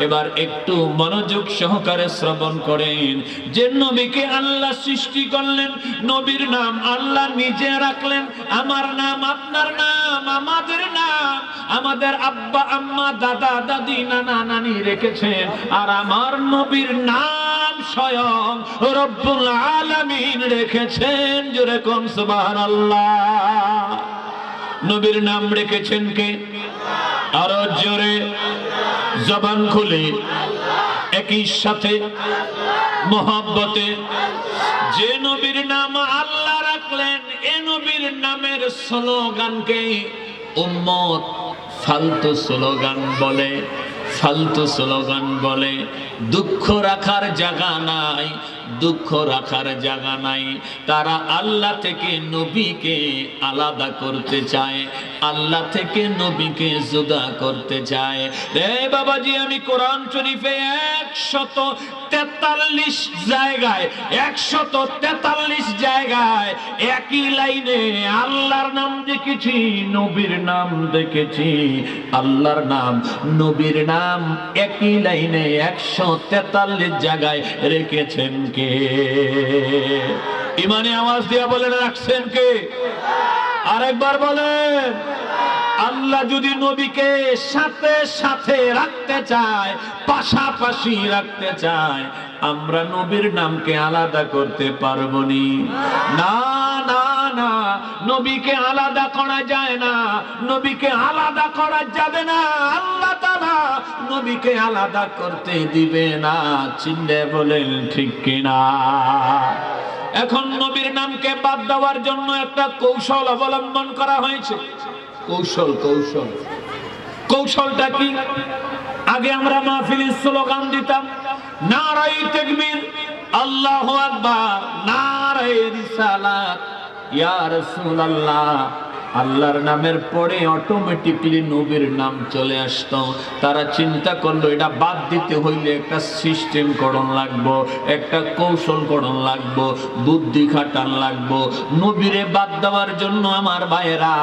এবার একটু মনোযোগ সহকারে শ্রবণ করেন। যে নবীকে আল্লাহ সৃষ্টি করলেন, নবীর নাম আল্লাহ নিজে রাখলেন। আমার নাম আপনার নাম, আমাদের নাম। আমাদের আব্বা, আম্মা, দাদা, দাদি, নানা, নানি রেখেছেন। আর আমার নবীর নাম স্বয়ং রব্বুল আলামিন রেখেছেন। জোরে কোন সুবহানাল্লাহ। নবীর নাম রেখেছেন কে? আরও জোরে জবান খুলে। একই সাথে মহাব্বতে, যে নবীর নাম আল্লাহ রাখলেন, এ নবীর নামের স্লোগানকে উম্মত ফালতু স্লোগান বলে। ফালতু স্লোগান বলে, দুঃখ রাখার জায়গা নাই, দুঃখ রাখার জায়গা নাই। তারা আল্লাহ থেকে নবীকে আলাদা করতে চায়, আল্লাহ থেকে নবীকে জুদা করতে চায়। রে বাবাজি, আমি কোরআন শরীফে একশত তেতাল্লিশ জায়গায়, একশত তেতাল্লিশ জায়গায় একই লাইনে আল্লাহর নাম দেখেছি, নবীর নাম দেখেছি। আল্লাহর নাম নবীর নাম একই লাইনে একশো তেতাল্লিশ জায়গায় রেখেছেন কে? ইমানে আওয়াজ দিয়া বলেন, রাখছেন কে? আরেকবার বলেন, আল্লাহ যদি নবীকে সাথে সাথে রাখতে চায়, পাশাপাশি রাখতে চায়, আমরা নবীর নামকে আলাদা করতে পারব নি, না না। নবীকে আলাদা করা যায় না। নবীকে আলাদা করা যাবে না। আল্লাহ তাআলা নবীকে আলাদা করতে দিবে না। চিন্তে বলেন ঠিক কিনা? এখন নবীর নামকে বাদ দেওয়ার জন্য একটা কৌশল অবলম্বন করা হয়েছে। কৌশল কৌশল। কৌশলটা কি? আগে আমরা মাহফিলের স্লোগান দিতাম নারাই তেকবীর, আল্লাহ আকবার নারাই রিসালাত। ইয়া রাসূলুল্লাহ, আল্লাহর নামের পরে অটোমেটিকলি নবীর নাম চলে আসতো। তারা চিন্তা করল, এটা বাদ দিতে হইলে একটা সিস্টেম করণ লাগবো, একটা কৌশল করণ লাগবো, বুদ্ধি খাটান লাগবো। নবীরে বাদ দেওয়ার জন্য আমার ভাইয়েরা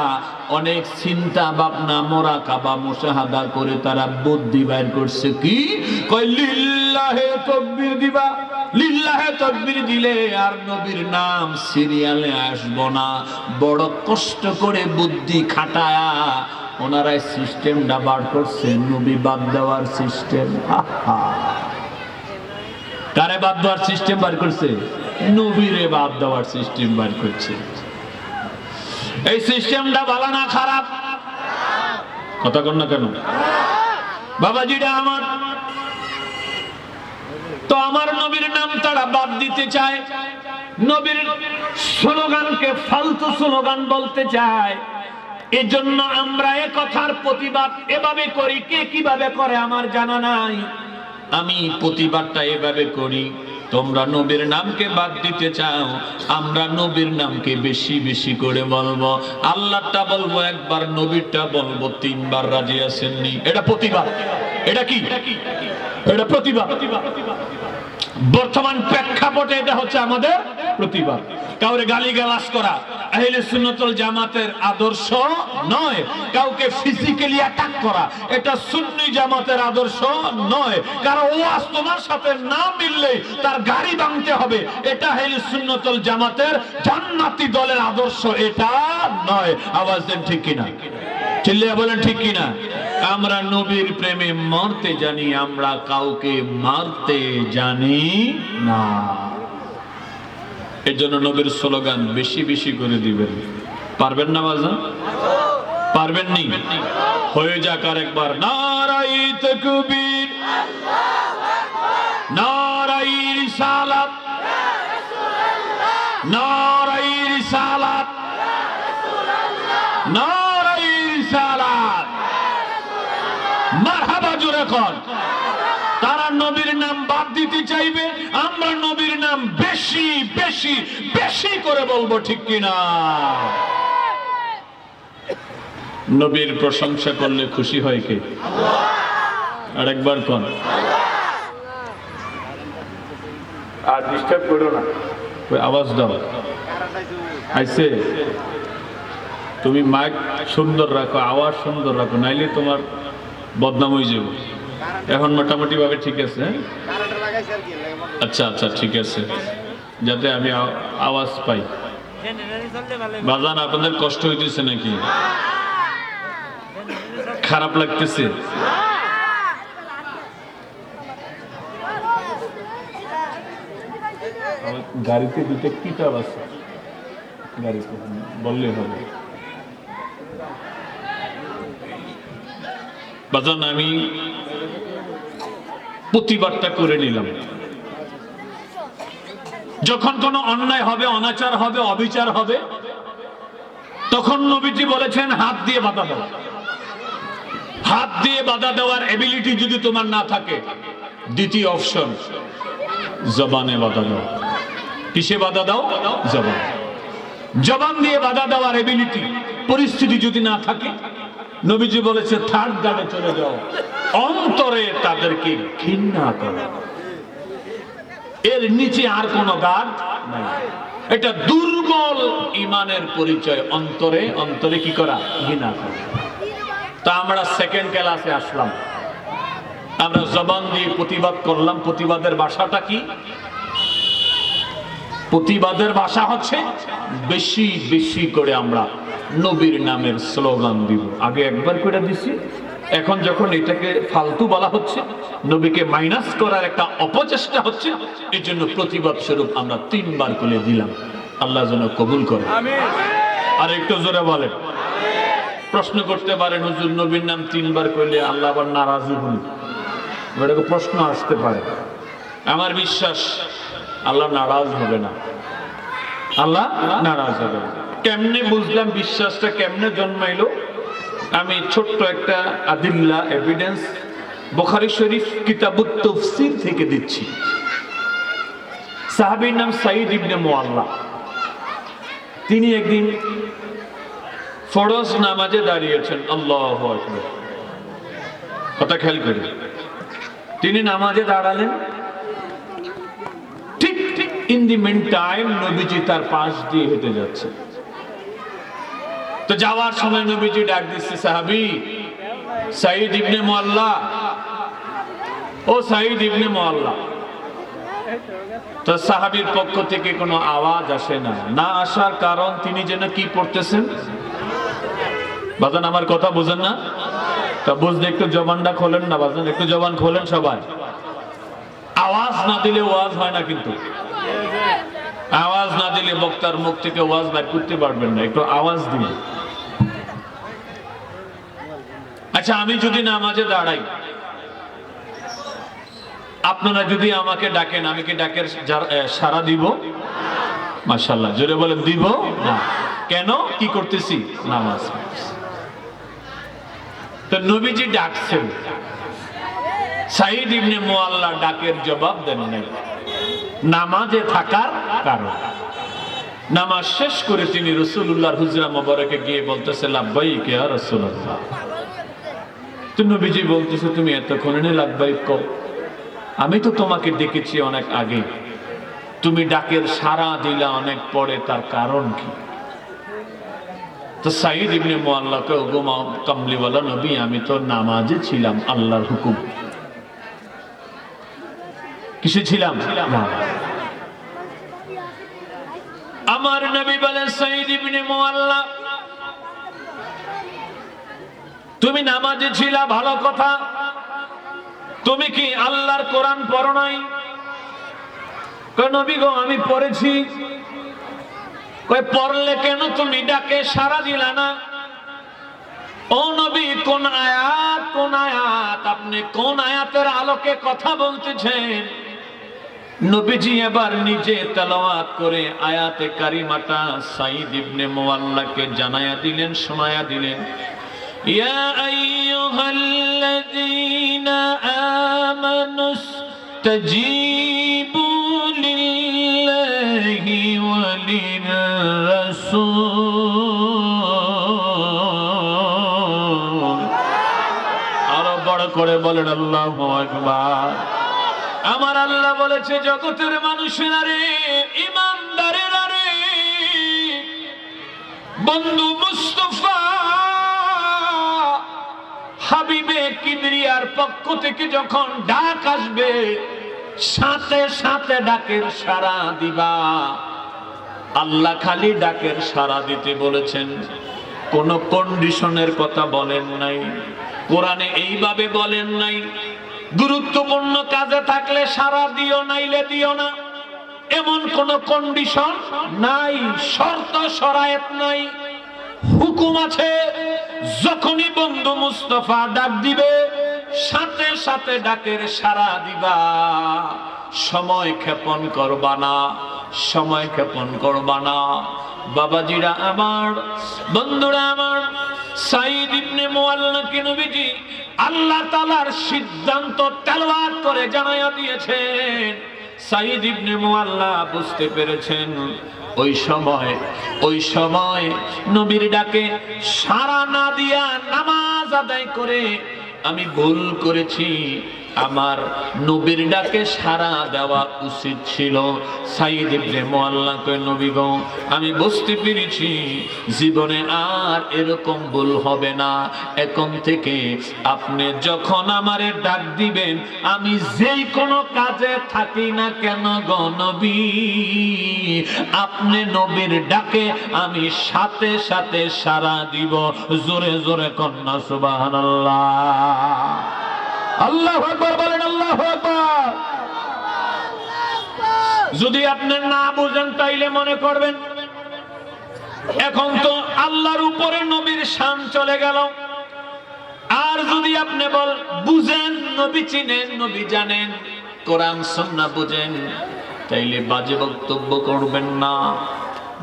অনেক চিন্তা ভাবনা, মোরা কাবা মোশাহাদা করে তারা বুদ্ধি বাইর করছে। কি? কই লিল্লাহে তকবীর দিবা, লিল্লাহে তকবীর দিলে আর নবীর নাম সিরিয়ালে আসব না। বড় কষ্ট করে বুদ্ধি খাটায়া ওনারা সিস্টেমটা বার করছে, নবী বাদ দেওয়ার সিস্টেম। কারে বাদ দেওয়ার সিস্টেম বার করছে? নবীরে বাদ দেওয়ার সিস্টেম বার করছে। এই সিস্টেমটা ভালো না খারাপ? কথা কন না কেন? বাবাজিটা আমার। তো আমার নবীর নাম তারা বাদ দিতে চায়। নবীর স্লোগানকে ফালতু স্লোগান বলতে চায়। এজন্য আমরা এ কথার প্রতিবাদ এভাবে করি। কে কীভাবে করে আমার জানা নাই। আমি প্রতিবাদটা এভাবে করি। তোমরা নবীর নামকে বাদ দিতে চাও, আমরা নবীর নামকে বেশি বেশি করে বলব। আল্লাহটা বলব, একবার নবীরটা বলব, তিনবার রাজি আসেননি এটা প্রতিবাদ। এটা কি? এটা প্রতিবাদ। বর্তমান প্রেক্ষাপটে এটা হচ্ছে আমাদের প্রতিবাদ। কাউরে গালি গালাস করা, আহলে সুন্নতুল জামাতের আদর্শ নয়। কাউকে ফিজিক্যালি অ্যাটাক করা, এটা সুন্নি জামাতের আদর্শ নয়। কারণ ওয়াজ তোমার সাথে না মিললে তার গাড়ি ভাঙতে হবে। এটা আহলে সুন্নতুল জামাতের জান্নাতি দলের আদর্শ, এটা নয়। আওয়াজ দেন ঠিক কিনা? চিল্লিয়া বলেন ঠিক কিনা? আমরা নবীর প্রেমে মরতে জানি, আমরা কাউকে মারতে জানি না। এজন্য জন্য নবীর স্লোগান বেশি বেশি করে দিবেন। পারবেন না বাজা পারবেন নি হয়ে যাক আর একবার। নারাই তকবীর। নারাই কর। তারা নবীর নাম বাদ দিতে চাইবে আমরা নবীর নাম বেশি বেশি বেশি করে বলব ঠিক কিনা? নবীর প্রশংসা করলে খুশি হয় কে? আরেকবার কোন। আর ডিস্টার্ব করো না। আওয়াজ দাও। আইসে। তুমি মাইক সুন্দর রাখো আওয়াজ সুন্দর রাখো নাইলে তোমার বদনাম হয়ে যাব। এখন মোটামুটি ভাবে ঠিক আছে? আচ্ছা আচ্ছা ঠিক আছে। যাতে আমি আওয়াজ পাই। বাজান, আপনাদের কষ্ট হইতেছে নাকি? খারাপ লাগতেছে। গাড়িতে দুটো কিতাব আছে। গাড়িতে বললে হবে। বাজান, আমি প্রতিবাদটা করে নিলাম। যখন কোনো অন্যায় হবে, অনাচার হবে, অবিচার হবে, তখন নবীজি বলেছেন, হাত দিয়ে বাধা দাও। হাত দিয়ে বাধা দেওয়ার এবিলিটি যদি তোমার না থাকে, দ্বিতীয় অপশন জবানে বাধা দাও। কিসে বাধা দাও? জবান। জবান দিয়ে বাধা দেওয়ার এবিলিটি পরিস্থিতি যদি না থাকে নবীজি বলেছে, থার্ড গার্ডে চলে যাও। অন্তরে তাদেরকে ঘৃণা করো। এর নিচে আর কোন গার্ড নাই। এটা দুর্বল ইমানের পরিচয়। অন্তরে অন্তরে কি করা? ঘৃণা করা। তা আমরা সেকেন্ড ক্লাসে আসলাম। আমরা জবান দিয়ে প্রতিবাদ করলাম। প্রতিবাদের ভাষাটা কি? প্রতিবাদের ভাষা হচ্ছে বেশি বেশি করে আমরা নবীর নামের স্লোগান দিব। আগে একবার করে দিছি এখন যখন এটাকে ফালতু বলা হচ্ছে নবীকে মাইনাস করার একটা অপচেষ্টা হচ্ছে এই জন্য প্রতিবাদ স্বরূপ আমরা তিনবার করে দিলাম। আল্লাহ যেন কবুল করে। আর একটু জোরে বলেন। প্রশ্ন করতে পারেন হুজুর নবীর নাম তিনবার করলে আল্লাহ আবার নারাজি হন। এটাকে প্রশ্ন আসতে পারে। আমার বিশ্বাস আল্লাহ নারাজ হবে না। আল্লাহ নারাজ হবে না। কেমনে বুঝলাম বিশ্বাসটা কেমনে জন্মাইলো? আমি ছোট্ট একটা আদিল্লা এভিডেন্স বোখারি শরীফ কিতাবুত তফসির থেকে দিচ্ছি। সাহাবীর নাম সাইদ ইবনে মোয়াল্লা তিনি একদিন ফরজ নামাজে দাঁড়িয়েছেন। আল্লাহ কথা খেয়াল করি। তিনি নামাজে দাঁড়ালেন। ঠিক ঠিক ইন দি মেন টাইম নবীজি তার পাশ দিয়ে হেঁটে যাচ্ছে তো যাওয়ার সময় নবীজি ডাক দিচ্ছে, সাহাবি সাইদ ইবনে মোয়াল্লা ও সাইদ ইবনে মোয়াল্লা তো সাহাবির পক্ষ থেকে কোনো আওয়াজ আসে না। না আসার কারণ তিনি যেন কি পড়তেছেন বাজান, আমার কথা বুঝেন না? তা বুঝতে একটু জবানটা খোলেন না, বাজান, একটু জবান খোলেন সবাই। আওয়াজ না দিলে ওয়াজ হয় না কিন্তু। আওয়াজ না দিলে বক্তার মুখ থেকে ওয়াজ বের করতে পারবেন না, একটু আওয়াজ দিন। আচ্ছা আমি যদি নামাজে দাঁড়াই, আপনারা যদি আমাকে ডাকেন, আমি কি ডাকের সাড়া দিব? মাশাল্লাহ জোরে বলে দিব? না। কেন? কি করতেছি? নামাজ তো নবীজি ডাকছেন। সাইদ ইবনে মোয়াল্লা ডাকের জবাব দেন নাই। নামাজে থাকার কারণ। নামাজ শেষ করে তিনি রসুল্লাহর হুজরা মোবারকে গিয়ে বলতেছে লাভবাই কে আর রসুল্লাহ তো নবীজি বলতেছে, তুমি এতক্ষণে লাভবাই কও। আমি তো তোমাকে ডেকেছি অনেক আগে। তুমি ডাকের সারা দিলা অনেক পরে, তার কারণ কি? তো সাইদ ইবনে মোয়াল্লাকে ওগো কামলিওয়ালা নবী, আমি তো নামাজে ছিলাম, আল্লাহর হুকুম। কিসে ছিলাম? আমার নবী বলেন সাইদ ইবনে মোয়াল্লা তুমি নামাজে ছিলা, ভালো কথা। তুমি কি আল্লাহর কোরআন পড়ো নাই? নবী গো, আমি পড়েছি। কয়, পড়লে কেন তুমি ডাকে? সারা দিলা না। ও নবী, কোন আয়াত কোন আয়াত? আপনি কোন আয়াতের আলোকে কথা বলতেছেন? নবীজি এবার নিজে তেলাওয়াত করে আয়াতে কারিমাটা সাইদ ইবনে মোয়াল্লাকে জানায়া দিলেন, শোনায়া দিলেন। ইয়া আইয়ুহাল্লাযীনা আমানু ইসতাজীবু লিল্লাহি ওয়া লির-রাসূল আরও বড় করে বলেন, আল্লাহু আকবার। আমার আল্লাহ বলেছে, জগতের মানুষেরা রে, ইমানদারেরা রে, বন্ধু মুস্তফা হাবিবে কিবরিয়ার পক্ষ থেকে যখন ডাক আসবে, সাথে সাথে ডাকের সারা দিবা। আল্লাহ খালি ডাকের সারা দিতে বলেছেন। কোন কন্ডিশনের কথা বলেন নাই। কোরআনে এইভাবে বলেন নাই, গুরুত্বপূর্ণ কাজে থাকলে সারা দিও, নাইলে দিও না। এমন কোন কন্ডিশন নাই, শর্ত সরায়ত নাই, হুকুম আছে। যখনই বন্ধু মুস্তফা ডাক দিবে, সাথে সাথে ডাকের সারা দিবা। সময় ক্ষেপণ করবা না, সময় ক্ষেপণ করবা না। বাবাজিরা আমার, বন্ধুরা আমার সাইদ ইবনে আল্লাহ সিদ্ধান্ত তেলাওয়াত করে জানায়া দিয়েছেন। সাইদ ইবনে মুআল্লা বুঝতে পেরেছেন, ওই সময় ওই সময় নবীর ডাকে, সারা না দিয়া নামাজ আদায় করে, আমি ভুল করেছি আমার নবীর ডাকে সারা দেওয়া উচিত ছিল। সাইদ ইবনে মুআল্লাকে নবী গো, আমি বুঝতে পেরেছি, জীবনে আর এরকম ভুল হবে না। এখন থেকে আপনি যখন আমারে ডাক দিবেন, আমি যেই কোনো কাজে থাকি না কেন গো নবী? আপনি নবীর ডাকে আমি সাথে সাথে সারা দিব। জোরে জোরে কন্যা, সুবহানাল্লাহ। আল্লাহ আকবার বলেন, আল্লাহ আকবার। যদি আপনি না বুঝেন, তাইলে মনে করবেন, এখন তো আল্লাহর উপরে নবীর শান চলে গেল। আর যদি আপনি বল, বুঝেন, নবী চিনেন, নবী জানেন, কোরআন সন্না বুঝেন, তাইলে বাজে বক্তব্য করবেন না।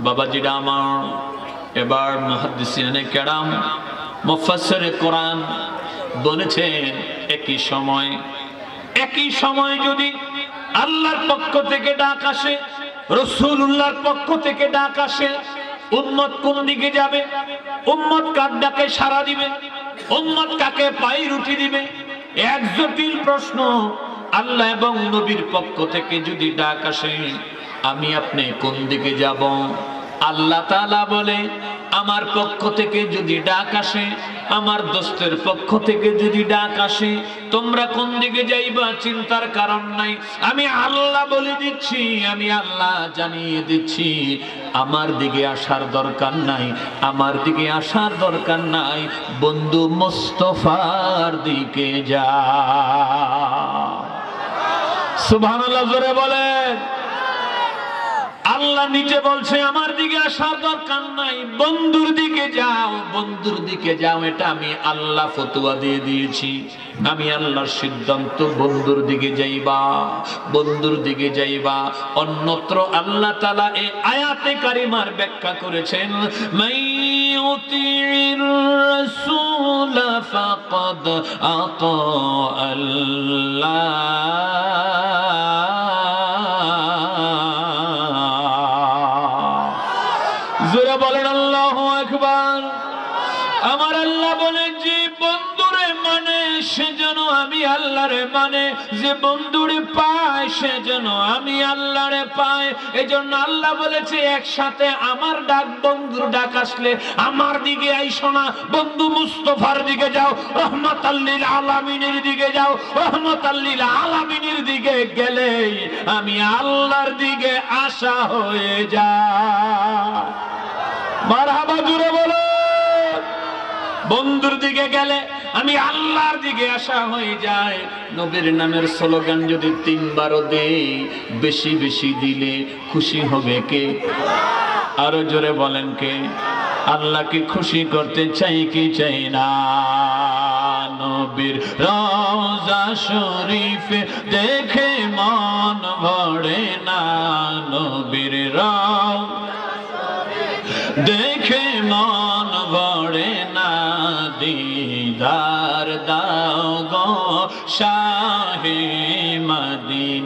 বাবাজিরা আমার, এবার মহাদিসিয়ানে কেরাম, মুফাসসিরে কোরআন বলেছেন, একই সময় একই সময় যদি আল্লাহর পক্ষ থেকে ডাক আসে রসুল্লাহর পক্ষ থেকে ডাক আসে, উম্মত কোন দিকে যাবে? উম্মত কার ডাকে সারা দিবে? উম্মত কাকে পাই রুটি দিবে? এক জটিল প্রশ্ন। আল্লাহ এবং নবীর পক্ষ থেকে যদি ডাক আসে, আমি আপনি কোন দিকে যাব? আল্লাহ তাআলা বলে, আমার পক্ষ থেকে যদি ডাক আসে, আমার দোস্তের পক্ষ থেকে যদি ডাক আসে, তোমরা কোন দিকে যাইবা চিন্তার কারণ নাই। আমি আল্লাহ বলে দিচ্ছি, আমি আল্লাহ জানিয়ে দিচ্ছি, আমার দিকে আসার দরকার নাই, আমার দিকে আসার দরকার নাই, বন্ধু মোস্তফার দিকে যা। সুবহানাল্লাহ, জোরে বলেন। আল্লাহ নিচে বলছে, আমার দিকে আসার দরকার নাই, বন্ধুর দিকে যাও, বন্ধুর দিকে যাও, এটা আমি আল্লাহ ফতুয়া দিয়ে দিয়েছি। আমি আল্লাহর সিদ্ধান্ত, বন্ধুর দিকে যাইবা, বন্ধুর দিকে যাইবা। অন্যত্র আল্লাহ তালা এই আয়াতে কারিমার ব্যাখ্যা করেছেন রাসূল মানে যে বন্ধুরে পায়, সেজন্য আমি আল্লাহরে পায়। এজন্য আল্লাহ বলেছে, একসাথে আমার ডাক, বন্ধুর ডাক আসলে আমার দিকে আইসো না। বন্ধু মুস্তফার দিকে যাও রহমত আল্লিল আলামিনের দিকে যাও রহমত আল্লিল আলামিনের দিকে গেলেই আমি আল্লাহর দিকে আশা হয়ে যা মারহাবা জুড়ে বলো। বন্ধুর দিকে গেলে আমি আল্লাহর দিকে আসা হয়ে যায় নবীর নামের স্লোগান যদি তিনবারও দেই, বেশি বেশি দিলে খুশি হবে কে? আরও জোরে বলেন কে? আল্লাহকে খুশি করতে চাই কি চাই না? নবীর রওজা শরীফে দেখে মন ভরে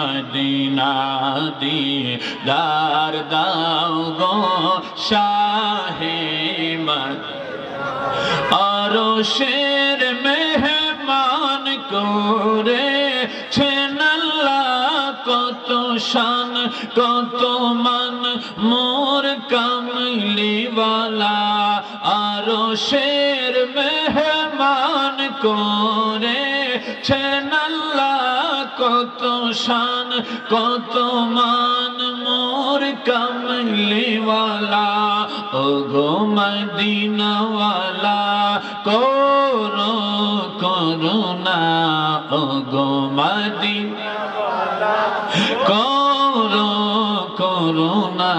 মদিনা দিদার দাও গো শাহে মদিনা আরও শের মেহমান করে কত শান, কত মান। মোর কামলিওয়ালা আরও শের মেহমান করে আল্লাহ কত শান, কত মান, মোর কামলিওয়ালা ও গো মদিনাওয়ালা, করো করুণা ও গো মদিনা করো করুণা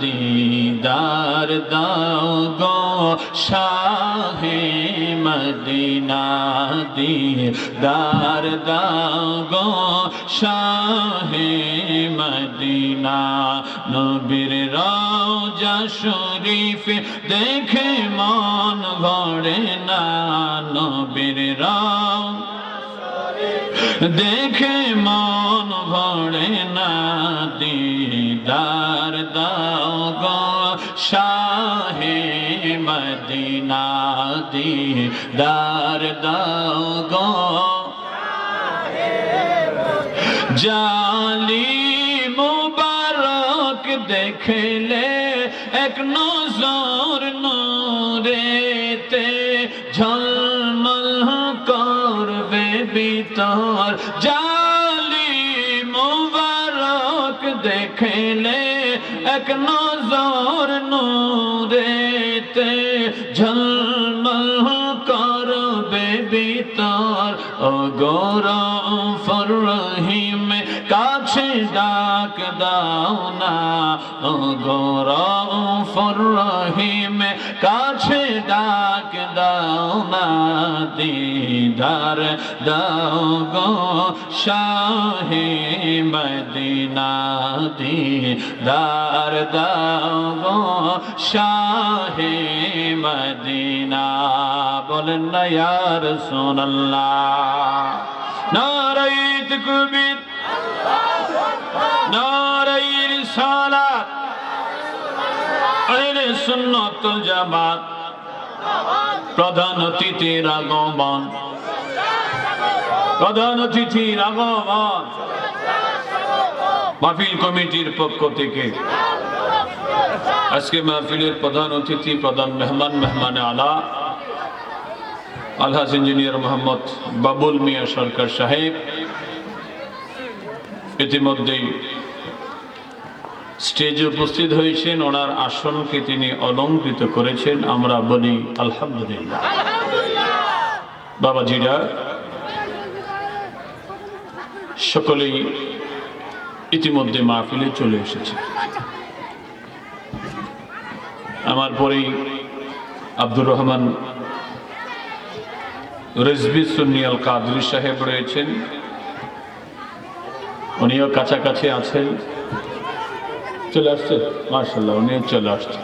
দিদার দাও গো শাহে মদিনা দিদার দাও গো শাহে মদিনা। নবীর রাজা শরীফ দেখে মন ভরে না। নবীর রাও দেখে মন ভরে না। দিদার দাও গো শাহে মদিনা দিদার দাও গো জালি মুবারক দেখলে এক নজর নূরেতে ঝলমল করবে বিতর জালি মুবারক দেখলে এক নজর নূরেতে ঝলমল করবে বিতর। ও ফর রহিম। কাছে ডাক দাও না। ও গৌরফর রহিম কাছে ডাক দাও না। দিদার দাও গো শাহে মদিনা। দিদার দাও গো শাহে মদিনা। বলেন না, ইয়ার সোনাল্লাহ নারাইত কুবির নারাইর সালাত আইলে সুন্নতুল জামাত, প্রধান অতিথির আগমন, প্রধান অতিথির আগমন, মাহফিল কমিটির পক্ষ থেকে। আজকে মাহফিলের প্রধান অতিথি, প্রধান মেহমান, মেহমানে আলা, আলহাজ ইঞ্জিনিয়ার মোহাম্মদ বাবুল মিয়া সরকার সাহেব ইতিমধ্যেই স্টেজে উপস্থিত হয়েছেন। ওনার আসনকে তিনি অলঙ্কৃত করেছেন। আমরা বলি, আলহামদুলিল্লাহ। বাবাজিরা, সকলেই ইতিমধ্যে মাহফিলে চলে এসেছে। আমার পরেই আব্দুর রহমান রেজবি সুনিয়াল কাদরি সাহেব রয়েছেন। উনিও কাছাকাছি আছেন। চলে আসছে? মার্শাল্লাহ উনিও চলে আসছে।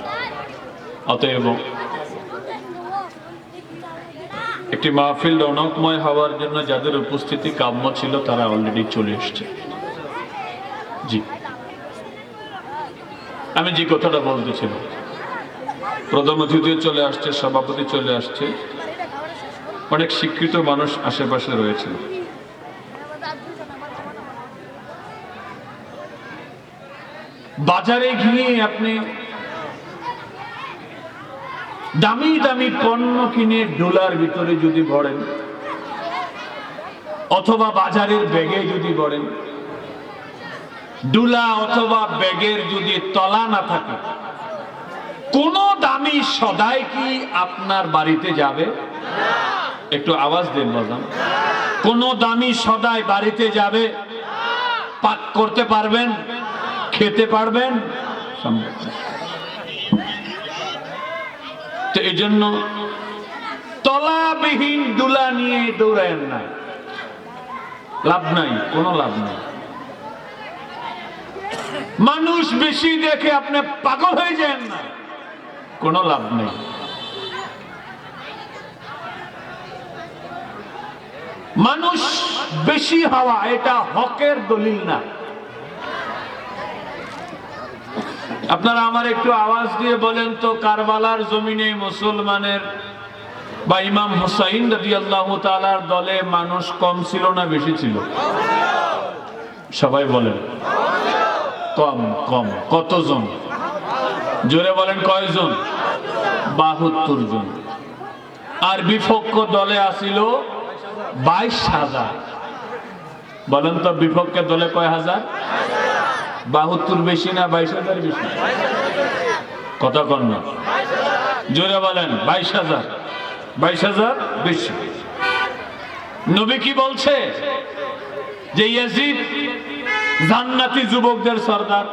অতএব একটি মাহফিল রৌনকময় হওয়ার জন্য যাদের উপস্থিতি কাম্য ছিল, তারা অলরেডি চলে এসছে। জি। আমি যে কথাটা বলতেছিলাম, প্রথম অতিথিও চলে আসছে, সভাপতি চলে আসছে। অনেক শিক্ষিত মানুষ আশেপাশে রয়েছে। বাজারে গিয়ে আপনি দামি দামি পণ্য কিনে ডোলার ভিতরে যদি ভরেন, অথবা বাজারের ব্যাগে যদি ভরেন, ডুলা অথবা ব্যাগের যদি তলা না থাকে, কোন দামি সদাই কি আপনার বাড়িতে যাবে? একটু আওয়াজ দেন বাজান কোন দামি সদাই বাড়িতে যাবে? পাক করতে পারবেন? খেতে পারবেন? তো এই জন্য তলাবিহীন দুলা নিয়ে দৌড়ায়েন না। লাভ নাই, কোনো লাভ নাই। মানুষ বেশি দেখে আপনি পাগল হয়ে যান না, কোনো লাভ নেই। মানুষ বেশি হওয়া এটা হকের দলিল না। আপনারা আমার একটু আওয়াজ দিয়ে বলেন তো, কারবালার জমিনে মুসলমানের বা ইমাম হুসাইন তাআলার দলে মানুষ কম ছিল না বেশি ছিল? সবাই বলেন। কম কম। কতজন? জোরে বলেন, কয়জন? বাহাত্তর জন আর বিপক্ষ দলে আসিল বাইশ হাজার। বলেন তো বিপক্ষ দলে কয় হাজার? বাহাত্তর বেশি না বাইশ হাজার বেশি? কত কন্যা জোরে বলেন, বাইশ হাজার। বাইশ হাজার বেশি। নবী কি বলছে? যে ইয়াজিদ জান্নাতি যুবকদের সর্দার।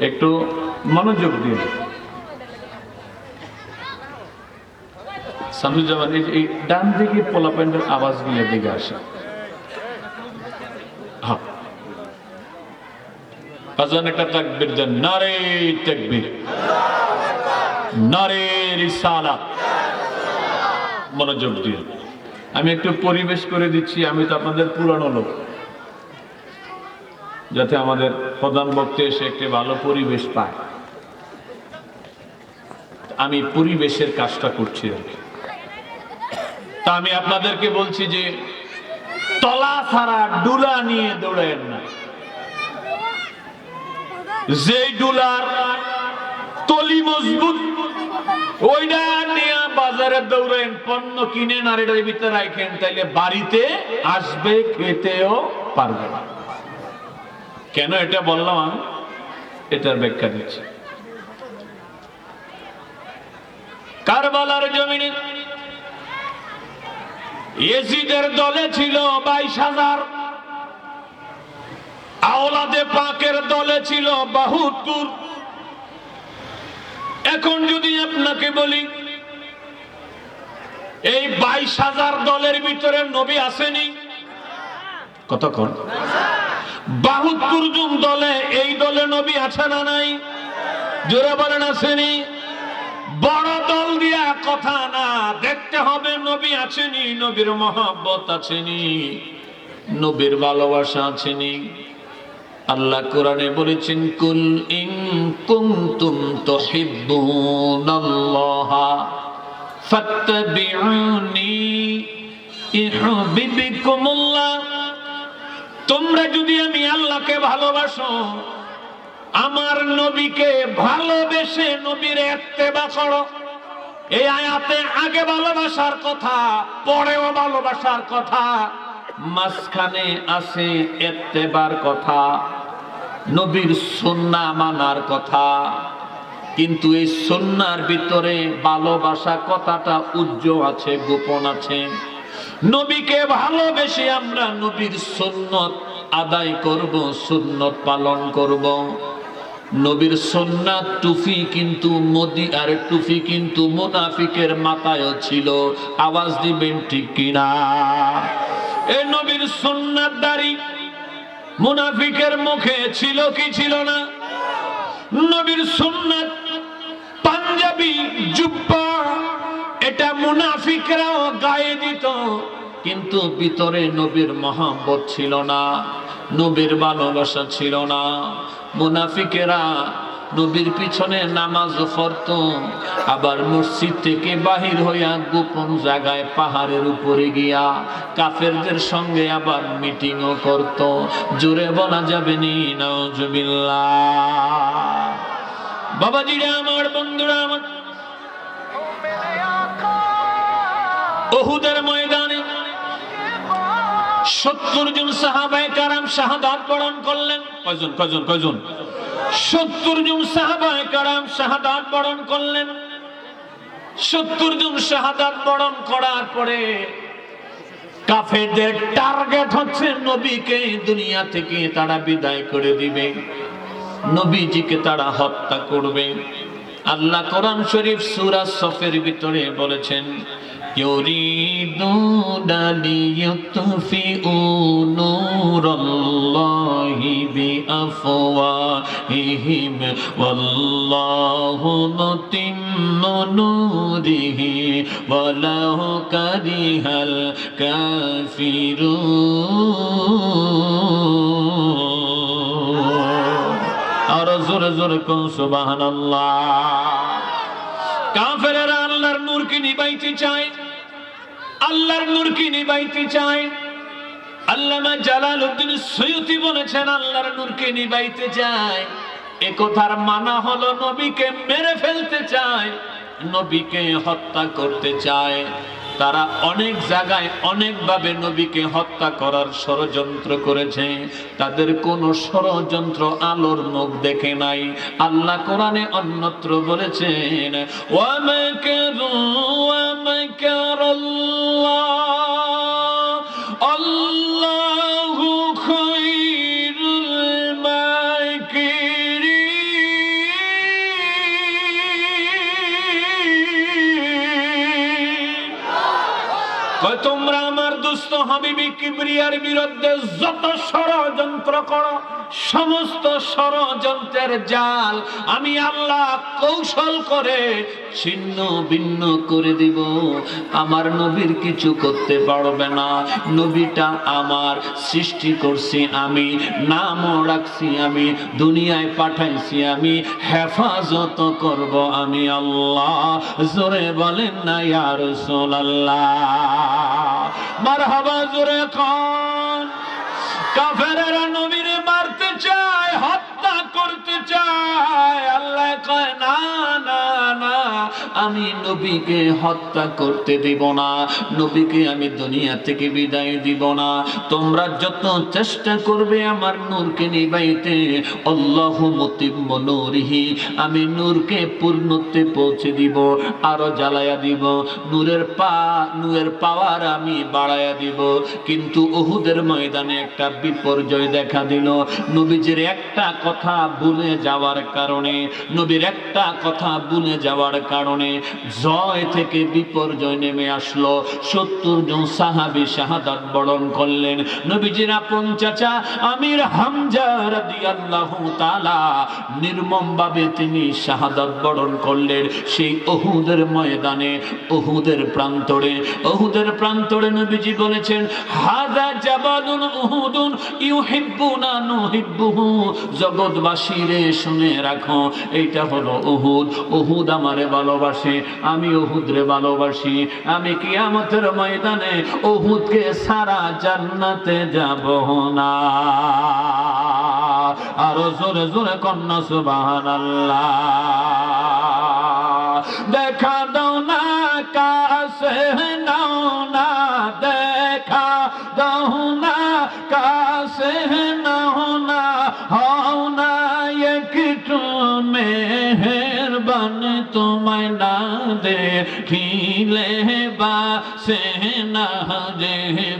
একটু মনোযোগ দিন সামুজ্জামান এই ডান দিকে পোলাপেন্ডের আওয়াজগুলো দিকে আসে। আজান একটা তাকবীর দেন, নারে তাকবীর। নারে রিসালা। মনোযোগ দিন আমি একটু পরিবেশ করে দিচ্ছি, আমি তো আপনাদের পুরানো লোক। যাতে আমাদের প্রধান বক্তা এসে একটি ভালো পরিবেশ পায়। আমি পরিবেশের কাজটা করছি আর কি। তা আমি আপনাদেরকে বলছি যে, তলা ছাড়া ডুলা নিয়ে দৌড়েন না। যে ডুলার তলি মজবুত। ওইটা নিয়ে বাজারে দৌড়েন, পণ্য কিনে নারীটার ভিতরে রাখেন তাইলে বাড়িতে আসবে, খেতেও পারবে না। কেন এটা বললাম আমি? এটার ব্যাখ্যা দিচ্ছি। কারবালার জমিনে এসিদের দলে ছিল বাইশ হাজার আওলাদে পাকের দলে ছিল বাহুত্তর। এখন যদি আপনাকে বলি, এই বাইশ হাজার দলের ভিতরে নবী আসেনি। কতক্ষণ? বাহুত্তর জন দলে এই দলে নবী আছে না নাই? জোরে বলেন, আসেনি। বড় দল দিয়া কথা না, দেখতে হবে নবী আছেনি, নবীর মহাব্বত আছেনি, নবীর ভালোবাসা আছেনি। আল্লাহ কোরআনে বলেছেন, কুল ইন কুনতুম তুহিব্বুনাল্লাহা, ফাত্তাবিউনি ইউহিব্বুকুমুল্লাহ। তোমরা যদি আমি আল্লাহকে ভালোবাসো, আমার নবীকে ভালোবেসে নবীর এত্তেবা করো। এই আয়াতে আগে ভালোবাসার কথা, পরেও ভালোবাসার কথা। মাঝখানে আছে এত্তেবার কথা, নবীর সন্না মানার কথা। কিন্তু এই সন্ন্যার ভিতরে ভালোবাসা কথাটা উজ্জ্বল আছে, গোপন আছে। নবীকে ভালোবেসে আমরা নবীর সুন্নত আদায় করব, সুন্নত পালন করব। নবীর সন্ন্যাত টুফি কিন্তু মোদি, আর টুফি কিন্তু মুনাফিকের মাথায়ও ছিল। আওয়াজ দিবেন ঠিক কিনা? এ নবীর সন্ন্যাত দাড়ি মুনাফিকের মুখে ছিল কি ছিল না? নবীর সুন্নাত পাঞ্জাবি, জুব্বা, এটা মুনাফিকরাও গায়ে দিত, কিন্তু ভিতরে নবীর মহাব্বত ছিল না, নবীর ভালোবাসা ছিল না। মুনাফিকেরা নবীর পিছনে নামাজ পড়ত, আবার মসজিদ থেকে বাহির হইয়া গোপন জায়গায় পাহাড়ের উপরে গিয়া কাফেরদের সঙ্গে আবার মিটিংও করত। জোরে বলা যাবে নি, নাউজুবিল্লাহ। বাবাজিরা, আমার বন্ধুরা, আমার ওহুদের ময়দানে সত্তর জন সাহাবায় কারাম শাহাদাত বরণ করলেন। কয়জন কয়জন কয়জন? সত্তর জন সাহাবায় কারাম শাহাদাত বরণ করলেন। সত্তর জন শাহাদাত বরণ করার পরে কাফেরদের টার্গেট হচ্ছে, নবীকে দুনিয়া থেকে তারা বিদায় করে দিবে। নবীজিকে তারা হত্যা করবে। আল্লাহ কোরআন শরীফ সূরা সফের ভিতরে বলেছেন يريدون ليطفئوا نور الله بأفواههم والله متم نوره ولو كره الكافرون আর জোরে জোরে কোন সুবহানাল্লাহ কাফেরেরা আল্লাহর নূরকে নিবাইতে চায় আল্লাহর নূরকে নিবাইতে চায়। আল্লামা জালালউদ্দিন সৈয়দি বলেছেন, আল্লাহর নূরকে নিবাইতে চায়। এ কথার মানা হলো নবীকে মেরে ফেলতে চায়, নবীকে হত্যা করতে চায়। তারা অনেক জায়গায় অনেকভাবে নবীকে হত্যা করার ষড়যন্ত্র করেছে। তাদের কোনো ষড়যন্ত্র আলোর মুখ দেখে নাই। আল্লাহ কোরআনে অন্যত্র বলেছেন আল্লাহ দুস্থ কিবরিয়ার বিরুদ্ধে যত ষড়যন্ত্র করো, সমস্ত ষড়যন্ত্রের জাল আমি আল্লাহ কৌশল করে ছিন্ন ভিন্ন করে দিব। আমার নবীর কিছু করতে পারবে না। নবীটা আমার সৃষ্টি করছি আমি, নামও রাখছি আমি, দুনিয়ায় পাঠাইছি আমি, হেফাজত করব আমি আল্লাহ। জোরে বলেন না ইয়ার সোল্লাহ মারহাবা জোরে খান কাফেরেরা নবীরে মারতে চায় হত্যা করতে চায়। আল্লাহ কয় না না আমি নবীকে হত্যা করতে দিব না, নবীকে আমি দুনিয়া থেকে বিদায় দিব না। তোমরা যত চেষ্টা করবে আমার নূরকে নিবাইতে, আল্লাহ মতিম্ম নূরিহি, আমি নূরকে পূর্ণত্বে পৌঁছে দিব, আরও জ্বালায়া দিব। নূরের পা, নূরের পাওয়ার আমি বাড়ায়া দিব। কিন্তু ওহুদের ময়দানে একটা বিপর্যয় দেখা দিল। নবীজির একটা কথা ভুলে যাওয়ার কারণে, নবীর একটা কথা ভুলে যাওয়ার কারণে জয় থেকে বিপর্যয় নেমে আসলো। সত্তর জন সাহাবি বরণ করলেন। আমির তিনি বরণ করলেন। সেই ওহুদের ময়দানে, ওহুদের প্রান্তরে ওহুদের প্রান্তরে নবীজি বলেছেন জাবালুন উহুদুন নুহিব্বুহু। জগৎবাসী রে শুনে রাখো, এইটা হলো উহুদ উহুদ আমারে ভালোবাসে। আমি উহুদ রে ভালোবাসি, আমি কিয়ামতের ময়দানে উহুদকে সারা জান্নাতে যাব না। আরও জোরে জোরে কন্যা সুবহানাল্লাহ। দেখা দাও না, কাছে নাও না, দেখা দাও না, কাছে নাও না, হও না একটু মেহেরবান তোমায় না দেখিলে বা সে না যে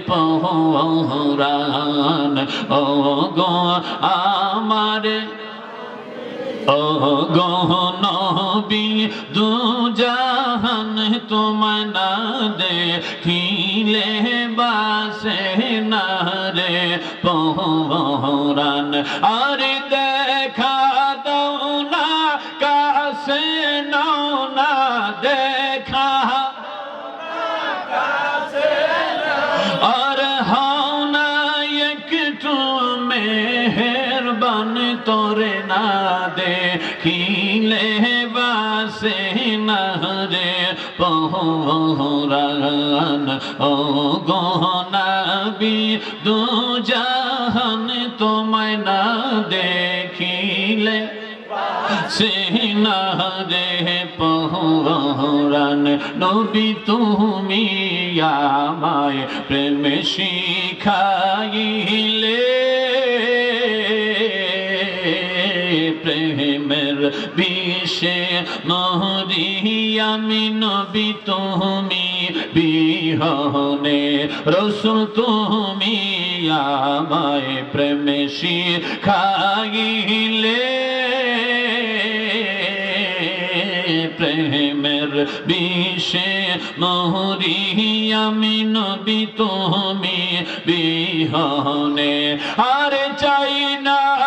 পহরান। ও গো আমার ও গহনবী দু জাহান তোমায় না দেখিলে বাসে না রে পহরান। আরে দেখা দেখা আর হাও না একটু মেহেরবান তোরে না দে খিলে বাসে না রে পহরান ও গহনাবি দু জাহান তোমায় না দেখিলে সিনারে পহরান। নবী তুমি আমায় প্রেম শিখাইলে। প্রেমের বিষে মহরি আমি নবী তুমি, বিহনে রসুল তুমি আমায় প্রেমে শিখাইলে। বিষে মহরি আমি নবী তুমি বিহনে। আর চাই না